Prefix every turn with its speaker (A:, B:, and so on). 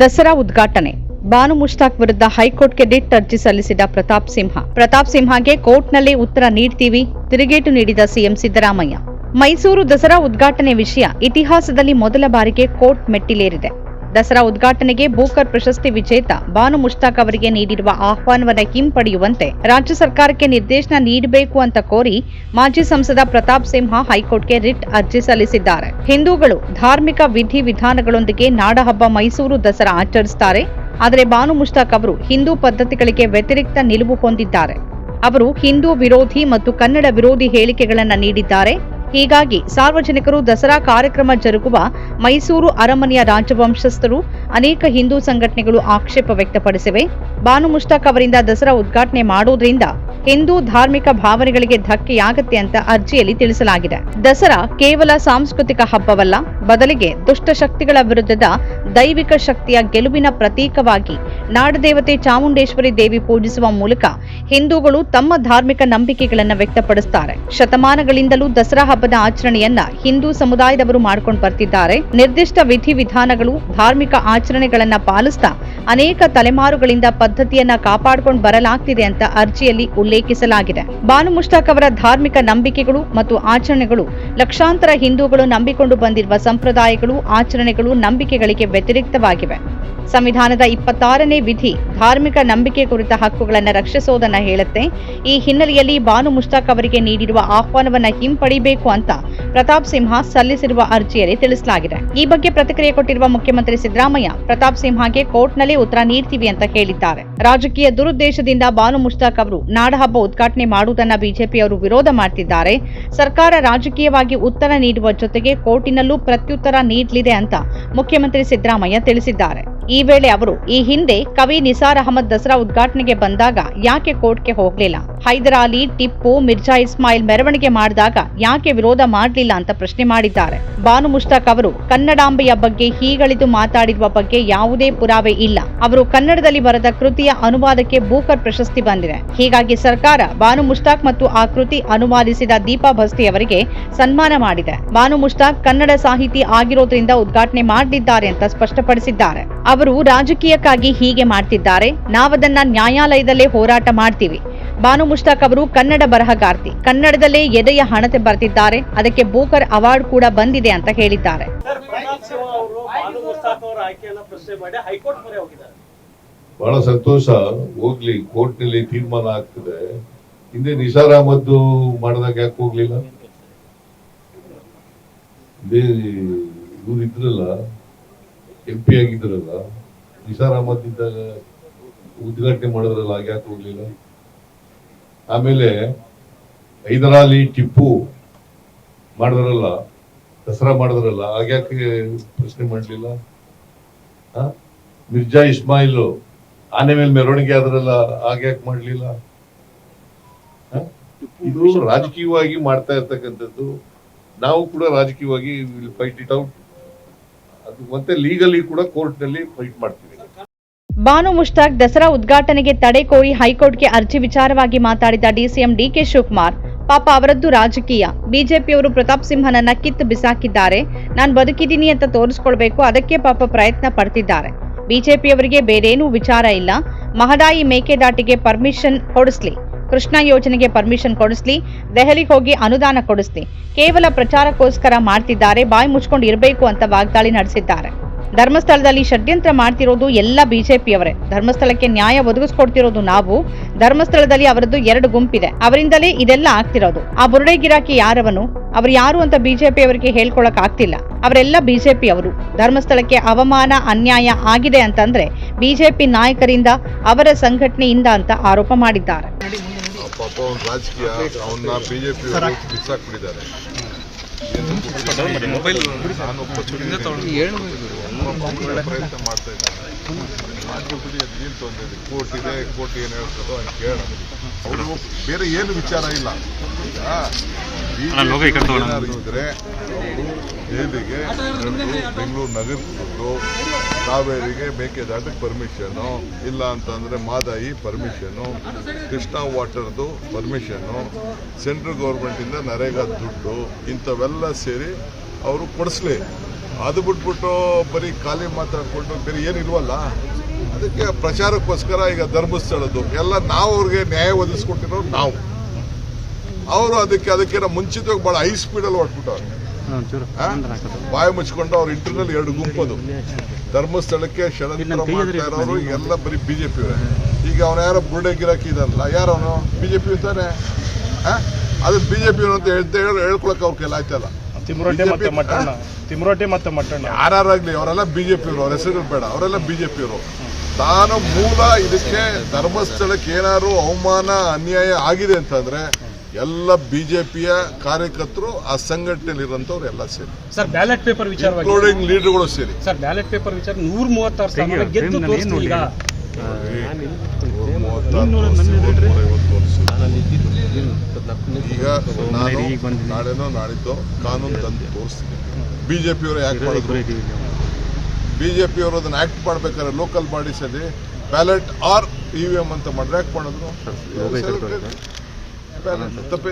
A: ದಸರಾ ಉದ್ಘಾಟನೆ. ಬಾನು ಮುಷ್ತಾಕ್ ವಿರುದ್ಧ ಹೈಕೋರ್ಟ್ಗೆ ರಿಟ್ ಅರ್ಜಿ ಸಲ್ಲಿಸಿದ ಪ್ರತಾಪ್ ಸಿಂಹ. ಪ್ರತಾಪ್ ಸಿಂಹಗೆ ಕೋರ್ಟ್ನಲ್ಲಿ ಉತ್ತರ ನೀಡ್ತೀವಿ, ತಿರುಗೇಟು ನೀಡಿದ ಸಿಎಂ ಸಿದ್ದರಾಮಯ್ಯ. ಮೈಸೂರು ದಸರಾ ಉದ್ಘಾಟನೆ ವಿಷಯ ಇತಿಹಾಸದಲ್ಲಿ ಮೊದಲ ಬಾರಿಗೆ ಕೋರ್ಟ್ ಮೆಟ್ಟಿಲೇರಿದೆ. ದಸರಾ ಉದ್ಘಾಟನೆಗೆ ಬೂಕರ್ ಪ್ರಶಸ್ತಿ ವಿಜೇತ ಬಾನು ಮುಷ್ತಾಕ್ ಅವರಿಗೆ ನೀಡಿರುವ ಆಹ್ವಾನವನ್ನು ಹಿಂಪಡೆಯುವಂತೆ ರಾಜ್ಯ ಸರ್ಕಾರಕ್ಕೆ ನಿರ್ದೇಶನ ನೀಡಬೇಕು ಅಂತ ಕೋರಿ ಮಾಜಿ ಸಂಸದ ಪ್ರತಾಪ್ ಸಿಂಹ ಹೈಕೋರ್ಟ್ಗೆ ರಿಟ್ ಅರ್ಜಿ ಸಲ್ಲಿಸಿದ್ದಾರೆ. ಹಿಂದೂಗಳು ಧಾರ್ಮಿಕ ವಿಧಿ ವಿಧಾನಗಳೊಂದಿಗೆ ನಾಡಹಬ್ಬ ಮೈಸೂರು ದಸರಾ ಆಚರಿಸುತ್ತಾರೆ ಆದರೆ ಬಾನು ಮುಷ್ತಾಕ್ ಅವರು ಹಿಂದೂ ಪದ್ಧತಿಗಳಿಗೆ ವ್ಯತಿರಿಕ್ತ ನಿಲುವು ಹೊಂದಿದ್ದಾರೆ. ಅವರು ಹಿಂದೂ ವಿರೋಧಿ ಮತ್ತು ಕನ್ನಡ ವಿರೋಧಿ ಹೇಳಿಕೆಗಳನ್ನು ನೀಡಿದ್ದಾರೆ. ಹೀಗಾಗಿ ಸಾರ್ವಜನಿಕರು ದಸರಾ ಕಾರ್ಯಕ್ರಮ ಜರುಗುವ ಮೈಸೂರು ಅರಮನೆಯ ರಾಜವಂಶಸ್ಥರು ಅನೇಕ ಹಿಂದೂ ಸಂಘಟನೆಗಳು ಆಕ್ಷೇಪ ವ್ಯಕ್ತಪಡಿಸಿವೆ. ಬಾನು ಮುಷ್ತಾಕ್ ಅವರಿಂದ ದಸರಾ ಉದ್ಘಾಟನೆ ಮಾಡುವುದರಿಂದ ಹಿಂದೂ ಧಾರ್ಮಿಕ ಭಾವನೆಗಳಿಗೆ ಧಕ್ಕೆಯಾಗತ್ತೆ ಅಂತ ಅರ್ಜಿಯಲ್ಲಿ ತಿಳಿಸಲಾಗಿದೆ. ದಸರಾ ಕೇವಲ ಸಾಂಸ್ಕೃತಿಕ ಹಬ್ಬವಲ್ಲ, ಬದಲಿಗೆ ದುಷ್ಟಶಕ್ತಿಗಳ ವಿರುದ್ಧದ ದೈವಿಕ ಶಕ್ತಿಯ ಗೆಲುವಿನ ಪ್ರತೀಕವಾಗಿ ನಾಡದೇವತೆ ಚಾಮುಂಡೇಶ್ವರಿ ದೇವಿ ಪೂಜಿಸುವ ಮೂಲಕ ಹಿಂದೂಗಳು ತಮ್ಮ ಧಾರ್ಮಿಕ ನಂಬಿಕೆಗಳನ್ನು ವ್ಯಕ್ತಪಡಿಸುತ್ತಾರೆ ಶತಮಾನಗಳಿಂದಲೂ ದಸರಾ ಹಬ್ಬದ ಆಚರಣೆಯನ್ನ ಹಿಂದೂ ಸಮುದಾಯದವರು ಮಾಡಿಕೊಂಡು ಬರ್ತಿದ್ದಾರೆ. ನಿರ್ದಿಷ್ಟ ವಿಧಿವಿಧಾನಗಳು ಧಾರ್ಮಿಕ ಆಚರಣೆಗಳನ್ನ ಪಾಲಿಸ್ತಾ ಅನೇಕ ತಲೆಮಾರುಗಳಿಂದ ಪದ್ಧತಿಯನ್ನ ಕಾಪಾಡಿಕೊಂಡು ಬರಲಾಗ್ತಿದೆ ಅಂತ ಅರ್ಜಿಯಲ್ಲಿ ಉಲ್ಲೇಖಿಸಲಾಗಿದೆ. ಬಾನು ಮುಷ್ತಾಕ್ ಅವರ ಧಾರ್ಮಿಕ ನಂಬಿಕೆಗಳು ಮತ್ತು ಆಚರಣೆಗಳು ಲಕ್ಷಾಂತರ ಹಿಂದೂಗಳು ನಂಬಿಕೊಂಡು ಬಂದಿರುವ ಸಂಪ್ರದಾಯಗಳು, ಆಚರಣೆಗಳು ನಂಬಿಕೆಗಳಿಗೆ व्यतिरिक्त वाक्य ಸಂವಿಧಾನದ ಇಪ್ಪತ್ತಾರನೇ ವಿಧಿ ಧಾರ್ಮಿಕ ನಂಬಿಕೆ ಕುರಿತ ಹಕ್ಕುಗಳನ್ನು ರಕ್ಷಿಸೋದನ್ನ ಹೇಳುತ್ತೆ. ಈ ಹಿನ್ನೆಲೆಯಲ್ಲಿ ಬಾನು ಮುಷ್ತಾಕ್ ಅವರಿಗೆ ನೀಡಿರುವ ಆಹ್ವಾನವನ್ನ ಹಿಂಪಡಿಬೇಕು ಅಂತ ಪ್ರತಾಪ್ ಸಿಂಹ ಸಲ್ಲಿಸಿರುವ ಅರ್ಜಿಯಲ್ಲಿ ತಿಳಿಸಲಾಗಿದೆ. ಈ ಬಗ್ಗೆ ಪ್ರತಿಕ್ರಿಯೆ ಕೊಟ್ಟಿರುವ ಮುಖ್ಯಮಂತ್ರಿ ಸಿದ್ದರಾಮಯ್ಯ, ಪ್ರತಾಪ್ ಸಿಂಹಗೆ ಕೋರ್ಟ್ನಲ್ಲಿ ಉತ್ತರ ನೀಡ್ತೀವಿ ಅಂತ ಹೇಳಿದ್ದಾರೆ. ರಾಜಕೀಯ ದುರುದ್ದೇಶದಿಂದ ಬಾನು ಮುಷ್ತಾಕ್ ಅವರು ನಾಡಹಬ್ಬ ಉದ್ಘಾಟನೆ ಮಾಡುವುದನ್ನ ಬಿಜೆಪಿಯವರು ವಿರೋಧ ಮಾಡ್ತಿದ್ದಾರೆ. ಸರ್ಕಾರ ರಾಜಕೀಯವಾಗಿ ಉತ್ತರ ನೀಡುವ ಜೊತೆಗೆ ಕೋರ್ಟಿನಲ್ಲೂ ಪ್ರತ್ಯುತ್ತರ ನೀಡಲಿದೆ ಅಂತ ಮುಖ್ಯಮಂತ್ರಿ ಸಿದ್ದರಾಮಯ್ಯ ತಿಳಿಸಿದ್ದಾರೆ. ಈ ವೇಳೆ ಅವರು ಈ ಹಿಂದೆ ಕವಿ ನಿಸಾರ್ ಅಹಮದ್ ದಸರಾ ಉದ್ಘಾಟನೆಗೆ ಬಂದಾಗ ಯಾಕೆ ಕೋರ್ಟ್ಗೆ ಹೋಗಲಿಲ್ಲ? ಹೈದರ್ ಅಲಿ ಟಿಪ್ಪು, ಮಿರ್ಜಾ ಇಸ್ಮಾಯಿಲ್ ಮೆರವಣಿಗೆ ಮಾಡಿದಾಗ ಯಾಕೆ ವಿರೋಧ ಮಾಡಲಿಲ್ಲ ಅಂತ ಪ್ರಶ್ನೆ ಮಾಡಿದ್ದಾರೆ. ಬಾನು ಮುಷ್ತಾಕ್ ಅವರು, ಕನ್ನಡಾಂಬೆಯ ಬಗ್ಗೆ ಹೀಗಳಿದು ಮಾತಾಡಿರುವ ಬಗ್ಗೆ ಯಾವುದೇ ಪುರಾವೆ ಇಲ್ಲ. ಅವರು ಕನ್ನಡದಲ್ಲಿ ಬರೆದ ಕೃತಿಯ ಅನುವಾದಕ್ಕೆ ಬೂಕರ್ ಪ್ರಶಸ್ತಿ ಬಂದಿದೆ. ಹೀಗಾಗಿ ಸರ್ಕಾರ ಬಾನು ಮುಷ್ತಾಕ್ ಮತ್ತು ಆ ಕೃತಿ ಅನುವಾದಿಸಿದ ದೀಪಾ ಭಸ್ತಿ ಅವರಿಗೆ ಸನ್ಮಾನ ಮಾಡಿದೆ. ಬಾನು ಮುಷ್ತಾಕ್ ಕನ್ನಡ ಸಾಹಿತಿ ಆಗಿರೋದ್ರಿಂದ ಉದ್ಘಾಟನೆ ಮಾಡಲಿದ್ದಾರೆ ಅಂತ ಸ್ಪಷ್ಟಪಡಿಸಿದ್ದಾರೆ. ಅವರು ರಾಜಕೀಯಕ್ಕಾಗಿ ಹೀಗೆ ಮಾಡ್ತಿದ್ದಾರೆ. ನಾವದನ್ನ ನ್ಯಾಯಾಲಯದಲ್ಲೇ ಹೋರಾಟ ಮಾಡ್ತೀವಿ. ಬಾನು ಮುಷ್ತಾಕ್ ಅವರು ಕನ್ನಡ ಬರಹಗಾರ್ತಿ ಕನ್ನಡದಲ್ಲೇ ಎದೆಯ ಹಣತೆ ಬರ್ತಿದ್ದಾರೆ. ಅದಕ್ಕೆ ಬೋಕರ್ ಅವಾರ್ಡ್ ಕೂಡ ಬಂದಿದೆ ಅಂತ ಹೇಳಿದ್ದಾರೆ.
B: ಬಹಳ ಸಂತೋಷ. ಹೋಗ್ಲಿ ಕೋರ್ಟ್ನಲ್ಲಿ ತೀರ್ಮಾನ ಆಗ್ತದೆ. ಹಿಂದೆ ನಿಸಾರ್ ಅಹಮದ್ ಮಾಡಿದಾಗ ಯಾಕೆ ಹೋಗ್ಲಿಲ್ಲ? ಇದ್ರಲ್ಲ ಎಂ ಪಿ ಆಗಿದ್ರಲ್ಲ, ನಿಸಾರ್ ಅಹಮದ್ ಇದ್ದಾಗ ಉದ್ಘಾಟನೆ ಮಾಡಿದ್ರಲ್ಲ ಯಾಕೆ ಹೋಗ್ಲಿಲ್ಲ? ಆಮೇಲೆ ಹೈದರಾಲಿ ಟಿಪ್ಪು ಮಾಡಿದ್ರಲ್ಲ, ದಸರಾ ಮಾಡಿದ್ರಲ್ಲ ಆಗ್ಯಾಕೆ ಪ್ರಶ್ನೆ ಮಾಡಲಿಲ್ಲ? ಮಿರ್ಜಾ ಇಸ್ಮಾಯಿಲ್ ಆನೆ ಮೇಲೆ ಮೆರವಣಿಗೆ ಆದ್ರಲ್ಲ ಆಗ್ಯಾಕೆ ಮಾಡಲಿಲ್ಲ? ಇದು ರಾಜಕೀಯವಾಗಿ ಮಾಡ್ತಾ ಇರ್ತಕ್ಕಂಥದ್ದು. ನಾವು ಕೂಡ ರಾಜಕೀಯವಾಗಿ ಫೈಟ್ ಇಟ್ ಔಟ್ ಅದು ಮತ್ತೆ ಲೀಗಲಿ ಕೂಡ ಕೋರ್ಟ್ನಲ್ಲಿ ಫೈಟ್ ಮಾಡ್ತೀವಿ.
A: ಬಾನು ಮುಷ್ತಾಕ್ ದಸರಾ ಉದ್ಘಾಟನೆಗೆ ತಡೆ ಕೋರಿ ಹೈಕೋರ್ಟ್ಗೆ ಅರ್ಜಿ ವಿಚಾರವಾಗಿ ಮಾತಾಡಿದ ಡಿಸಿಎಂ ಡಿಕೆ ಶಿವಕುಮಾರ್, ಪಾಪ ಅವರದ್ದು ರಾಜಕೀಯ. ಬಿಜೆಪಿಯವರು ಪ್ರತಾಪ್ ಸಿಂಹನನ್ನ ಕಿತ್ತು ಬಿಸಾಕಿದ್ದಾರೆ. ನಾನು ಬದುಕಿದ್ದೀನಿ ಅಂತ ತೋರಿಸ್ಕೊಳ್ಬೇಕು. ಅದಕ್ಕೆ ಪಾಪ ಪ್ರಯತ್ನ ಪಡ್ತಿದ್ದಾರೆ. ಬಿಜೆಪಿಯವರಿಗೆ ಬೇರೇನೂ ವಿಚಾರ ಇಲ್ಲ. ಮಹದಾಯಿ ಮೇಕೆದಾಟಿಗೆ ಪರ್ಮಿಷನ್ ಕೊಡಿಸ್ಲಿ. ಕೃಷ್ಣ ಯೋಜನೆಗೆ ಪರ್ಮಿಷನ್ ಕೊಡಿಸ್ಲಿ. ದೆಹಲಿಗೆ ಹೋಗಿ ಅನುದಾನ ಕೊಡಿಸ್ಲಿ. ಕೇವಲ ಪ್ರಚಾರಕ್ಕೋಸ್ಕರ ಮಾಡ್ತಿದ್ದಾರೆ. ಬಾಯಿ ಮುಚ್ಕೊಂಡು ಇರಬೇಕು ಅಂತ ವಾಗ್ದಾಳಿ ನಡೆಸಿದ್ದಾರೆ. ಧರ್ಮಸ್ಥಳದಲ್ಲಿ ಷಡ್ಯಂತ್ರ ಮಾಡ್ತಿರೋದು ಎಲ್ಲ ಬಿಜೆಪಿಯವರೇ. ಧರ್ಮಸ್ಥಳಕ್ಕೆ ನ್ಯಾಯ ಒದಗಿಸ್ಕೊಡ್ತಿರೋದು ನಾವು. ಧರ್ಮಸ್ಥಳದಲ್ಲಿ ಅವರದ್ದು ಎರಡು ಗುಂಪಿದೆ. ಅವರಿಂದಲೇ ಇದೆಲ್ಲ ಆಗ್ತಿರೋದು. ಆ ಬುರುಡೆ ಗಿರಾಕಿ ಯಾರವನು? ಅವ್ರು ಯಾರು ಅಂತ ಬಿಜೆಪಿ ಅವರಿಗೆ ಹೇಳ್ಕೊಳಕ್ ಆಗ್ತಿಲ್ಲ ಅವರೆಲ್ಲ ಬಿಜೆಪಿ ಅವರು ಧರ್ಮಸ್ಥಳಕ್ಕೆ ಅವಮಾನ ಅನ್ಯಾಯ ಆಗಿದೆ ಅಂತಂದ್ರೆ ಬಿಜೆಪಿ ನಾಯಕರಿಂದ ಅವರ ಸಂಘಟನೆಯಿಂದ ಅಂತ ಆರೋಪ ಮಾಡಿದ್ದಾರೆ.
C: ಬಿಜೆಪಿ ಬಿಸಾಕ್ಬಿಟ್ಟಿದ್ದಾರೆ ಪ್ರಯತ್ನ ಮಾಡ್ತಾ ಇದ್ದಾರೆ. ಮಾಡ್ಬಿಟ್ಟು ಏನ್ ತೊಂದರೆ ಇದೆ? ಕೋರ್ಟ್ ಇದೆ ಕೋರ್ಟ್ ಏನ್ ಹೇಳ್ತದೋ ಅಂತ ಕೇಳೋಣ ಅವರು ಬೇರೆ ಏನು ವಿಚಾರ ಇಲ್ಲ. ಇದ್ರೆ ದೆಹಲಿಗೆ ಬೆಂಗಳೂರು ಕೊಟ್ಟು ಕಾವೇರಿಗೆ ಮೇಕೆದಾಟಕ್ಕೆ ಪರ್ಮಿಷನು ಇಲ್ಲ ಅಂತಂದ್ರೆ ಮಾದಾಯಿ ಪರ್ಮಿಷನು ಕೃಷ್ಣಾ ವಾಟರ್ದು ಪರ್ಮಿಷನು ಸೆಂಟ್ರಲ್ ಗೌರ್ಮೆಂಟಿಂದ ನರೇಗಾ ದುಡ್ಡು ಇಂಥವೆಲ್ಲ ಸೇರಿ ಅವರು ಕೊಡಿಸ್ಲಿ. ಅದು ಬಿಟ್ಬಿಟ್ಟು ಬರೀ ಖಾಲಿ ಮಾತಾಡ್ಕೊಂಡು ಬೇರೆ ಏನಿಲ್ವಲ್ಲ ಅದಕ್ಕೆ ಪ್ರಚಾರಕ್ಕೋಸ್ಕರ ಈಗ ಧರ್ಮಸ್ಥಳದ್ದು. ಎಲ್ಲ ನಾವು ಅವ್ರಿಗೆ ನ್ಯಾಯ ಒದಗಿಸ್ಕೊಟ್ಟಿರೋ ನಾವು. ಅವರು ಅದಕ್ಕೆ ಅದಕ್ಕಿಂತ ಮುಂಚಿತವಾಗಿ ಭಾಳ ಹೈ ಸ್ಪೀಡಲ್ಲಿ ಹೊಟ್ಬಿಟ್ಟವ್ರು? ಬಾಯಿ ಮುಚ್ಕೊಂಡು ಅವ್ರ ಇಂಟರ್ನಲ್ ಎರಡು ಗುಂಪದು. ಧರ್ಮಸ್ಥಳಕ್ಕೆ ಷಡಂತ್ರ ಮಾಡ್ತಾ ಇರೋರು ಎಲ್ಲ ಬರೀ ಬಿಜೆಪಿ ಈಗ ಅವನ ಯಾರೋ ಬುರುಡೆ ಗಿರಾಕಿ ಇದಲ್ಲ ಯಾರವನು? ಬಿಜೆಪಿ ತಾನೆ? ಅದು ಬಿಜೆಪಿ ಅಂತ ಹೇಳ್ತಾ ಹೇಳಿ ಹೇಳ್ಕೊಳಕ್ ಅವ್ರ ಕೈಲಿ ಆಯ್ತಲ್ಲ.
D: ತಿಮ್ರೋಟೆ ಮತ್ತೆ ಮಟ್ಟಣ್ಣ ತಿಮ್ರೋಟೆ ಮತ್ತೆ ಮಟ್ಟಣ್ಣ
C: ಯಾರಾಗ್ಲಿ ಅವರೆಲ್ಲ ಬಿಜೆಪಿಯವರು ಅವ್ರ ಹೆಸರು ಬೇಡ. ಅವರೆಲ್ಲ ಬಿಜೆಪಿಯವರು ತಾನು ಮೂಲ ಇದಕ್ಕೆ ಧರ್ಮಸ್ಥಳಕ್ಕೆ ಏನಾದ್ರು ಅವಮಾನ ಅನ್ಯಾಯ ಆಗಿದೆ ಅಂತಂದ್ರೆ ಎಲ್ಲ ಬಿಜೆಪಿಯ ಕಾರ್ಯಕರ್ತರು ಆ ಸಂಘಟನೆಯಲ್ಲಿ ಇರುವಂತವ್ರು ಎಲ್ಲ ಸೇರಿ.
E: ಸರ್ ಬ್ಯಾಲೆಟ್ ಪೇಪರ್ ವಿಚಾರ
C: ಇನ್ಕ್ಲೂಡಿಂಗ್ ಲೀಡರ್ಗಳು ಸೇರಿ.
E: ಸರ್ ಬ್ಯಾಲೆಟ್ ಪೇಪರ್ ವಿಚಾರ ನೂರ ಮೂವತ್ತಾರು ಸ್ಥಾನ ಗೆದ್ದು ತೋರಿಸ್ತು ಈಗ
C: ನೂರ ಮೂವತ್ತಾರು ತೋರ್ಸಿ, ನೂರ ಐವತ್ತು ತೋರ್ಸಿ. ಈಗ ನಾನು ನಾಳೆನೋ ನಾಡಿದ್ದು ಕಾನೂನು ತಂದು ತೋರಿಸ್ತೀನಿ. ಬಿಜೆಪಿಯವರು ಯಾಕೆ ಮಾಡಿದ್ರು. ಬಿಜೆಪಿಯವರು ಅದನ್ನ ಆಕ್ಟ್ ಮಾಡ್ಬೇಕಾದ್ರೆ ಲೋಕಲ್ ಬಾಡೀಸ್ ಅಲ್ಲಿ ballot or E V M ಅಂತ ಮಾಡಿದ್ರೆ ಯಾಕೆ ಮಾಡಿದ್ರು. ತಪ್ಪೇ